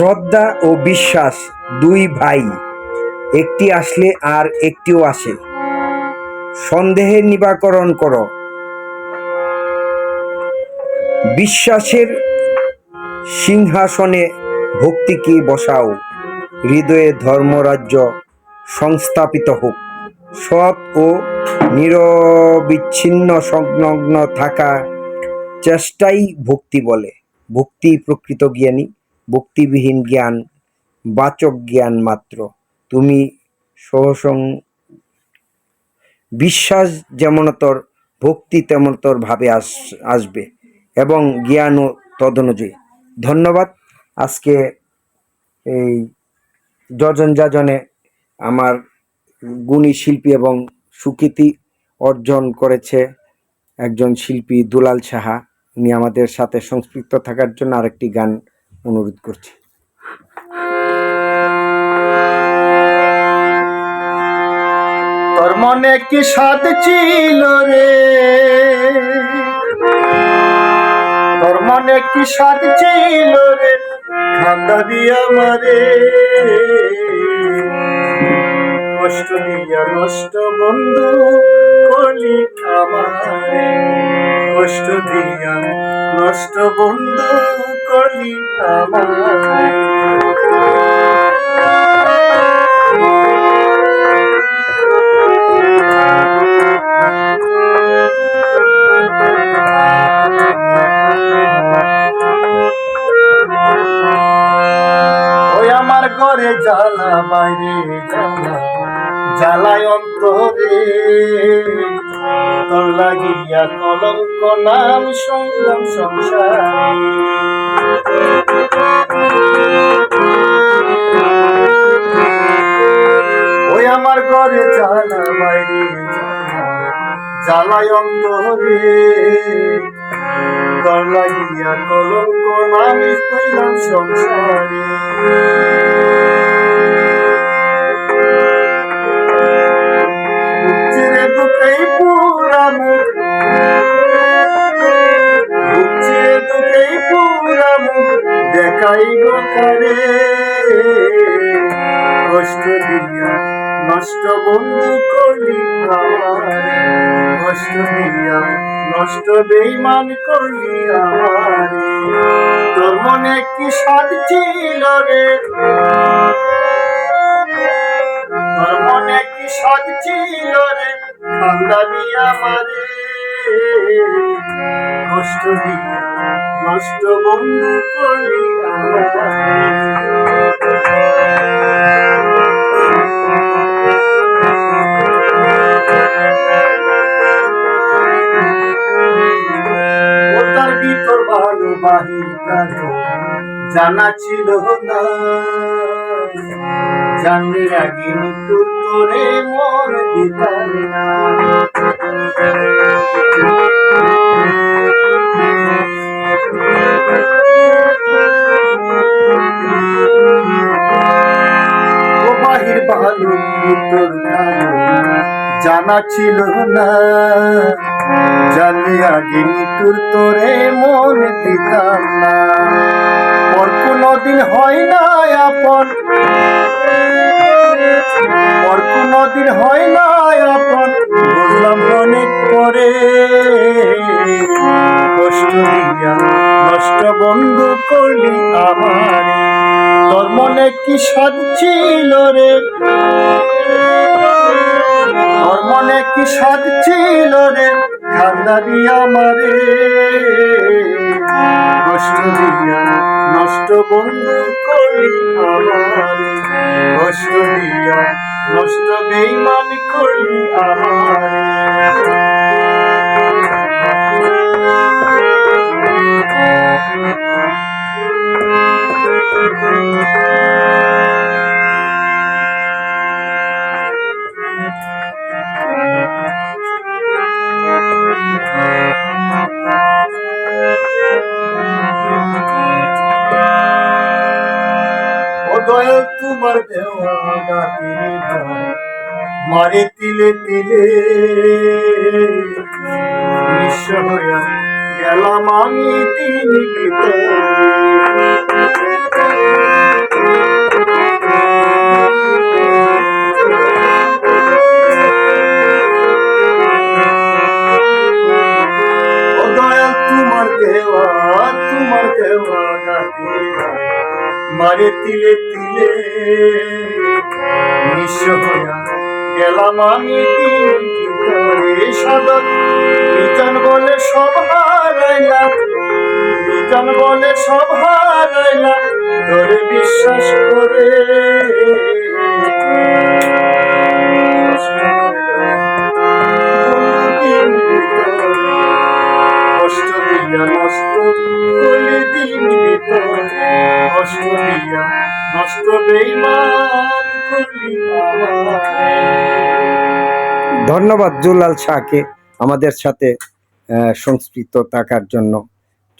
শ্রদ্ধা ও বিশ্বাস দুই ভাই, একটি আসলে আর একটিও আসে। সন্দেহের নিবাকরণ করো। বিশ্বাসের সিংহাসনে ভক্তিকে বসাও? হৃদয়ে ধর্মরাজ্য সংস্থাপিত হোক। সৎ ও নিরবিচ্ছিন্ন সংলগ্ন থাকা চেষ্টাই ভক্তি বলে। ভক্তি প্রকৃত জ্ঞানী। ভক্তিবিহীন জ্ঞান, বাচক জ্ঞান মাত্র। তুমি সহসং বিশ্বাস যেমনতর, ভক্তি তেমনতর ভাবে আস, আসবে এবং জ্ঞানও তদনুযায়ী। ধন্যবাদ। আজকে এই যজন যাজনে আমার গুণী শিল্পী এবং সুকৃতি অর্জন করেছে একজন শিল্পী দুলাল সাহা। উনি আমাদের সাথে সংস্কৃত থাকার জন্য আরেকটি গান অনুরোধ করছি। তোর মনে কি স্বাদ ছিল রে? তোর মনে কি স্বাদ ছিল রে? খান্দাবি আমারে। কষ্ট দিয়া নষ্ট বন্ধু কলি আমারে। কষ্ট দিয়া নষ্ট বন্ধু আমারে আমার ঘরে জ্বালা বাইরে জ্বালা জ্বালায় অন্তরে। তোর লাগিয়া কলঙ্ক নাম সংগ্রাম সংসারে। ওই আমার ঘরে জ্বালা বাইরে জ্বালা জ্বালায় অন্তরে। তোর লাগিয়া কলঙ্ক নামি সংসারে। দেখাই গো কষ্ট দিয়া নষ্ট বন্ধু করলি কষ্ট দিয়া নষ্ট বেইমান করলি আমারে তোর মনে কি স্বাদ ছিল রে? তোর মনে কি স্বাদ ছিল রে? খান্দাবি আমারে কষ্ট দিয়া নষ্ট বন্ধু জানা ছিল না। জানলে আগে মৃত্যু তোরে মন দিতাম না। জানা ছিল না। জানলে আগে মৃত্যুর তোরে মন দিতাম না। পর কোনদিন হয় না আপন। পর কোনদিন হয় না আপন। বুঝলাম অনেক পরে। কষ্ট দিয়া নষ্ট বন্ধু করলি আমারে। তোর মনে কি স্বাদ ছিল রে? তোর মনে কি স্বাদ ছিল রে? খান্দাবি আমারে কষ্ট দিয়া নষ্ট বন্ধু করি আমারে। কষ্ট দিয়া নষ্ট বেইমান করলি আমারে। দয়াল তোমার দেওয়া মারে তিলে তিলে। গেলাম আমি তিন মারে তিলে তিলে। গেলাম আমি সাদর বিজান বলে সব হারাইলা বিজান বলে সব হারাইলা তোরে বিশ্বাস করে। কষ্ট দিয়া নষ্ট দিন ভিতরে নষ্ট করলি ধন্যবাদ জুলাল শাহকে আমাদের সাথে সংস্কৃত থাকার জন্য,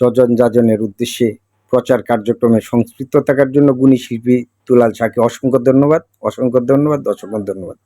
যজন যাজনের উদ্দেশ্যে প্রচার কার্যক্রমে সংস্কৃত থাকার জন্য গুণী শিল্পী দুলাল শাহকে অসংখ্য ধন্যবাদ অসংখ্য ধন্যবাদ অসংখ্য ধন্যবাদ।